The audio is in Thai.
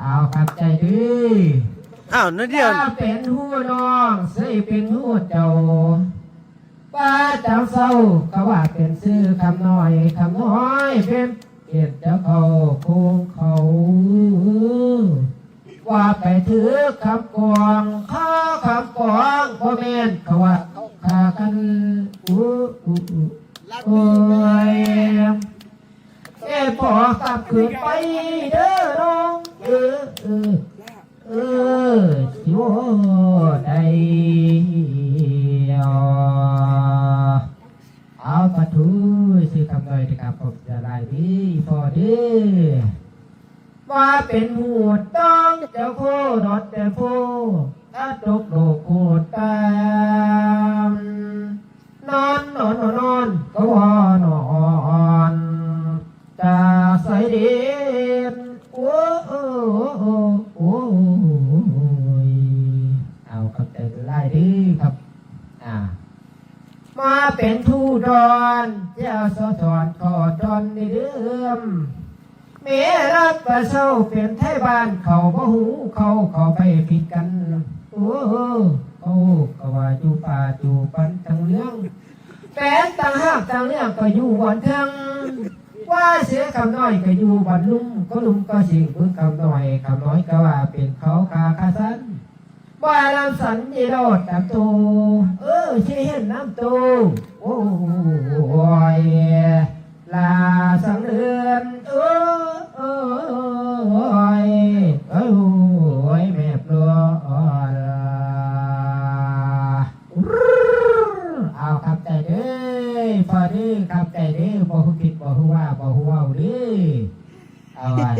เอาครับใจดีอ้าวนั่นเดียวป้าเป็นหูน้องใส่เป็นหูเจ้าป้าเจ้าเศร้าก็ว่าเป็นซื้อคำน้อยคำน้อยเป็นเกียรติเจ้าเขาคงเขา ว่าไปถือคำกวางข้าคำกวางพ่อแม่นเขาว่า โอ้ยเอ้พอกลับคืนไปเด้อน้อง เออเออเออสิโอได้เอาปะทูสิคำหน่อยเถอะครับผมจะไล่ดีพอดีว่าเป็นหูดต้องเจ้าโคดอดแต่โฟถ้าตกโล วนอนจะใส่เด่นโอ้โอ้โอ้โอ้เอาครับแต่ไล่ดีครับ อ่า มาเป็นทูดอนเจ้าสะทอนขอดอนในเรื่อมเมรับประเศร้าเปลี่ยนไทยบ้านเขาบ่หูเขาเขาไปผิดกัน โอ้โอ้ก็ว่าอยู่ป่าอยู่ปันทั้งเรื่อง แปดต่างหากต่างเรื่องก็อยู่บนทั้งว่าเสียคำน้อยก็อยู่บนลุ่มก็ลุ่มก็สิ่งพึ่งคำน้อยคำน้อยก็ว่าเป็นเขาคาคาสันว่าลำสันยีโรดตับตูเออเชี่เห็นน้ำตูโอ้ เอาคำใจเด้อพอดีครับใจเด้อบ่ฮู้ผิดบ่ฮู้ว่าบ่ฮู้เว้าเด้อเอาว่า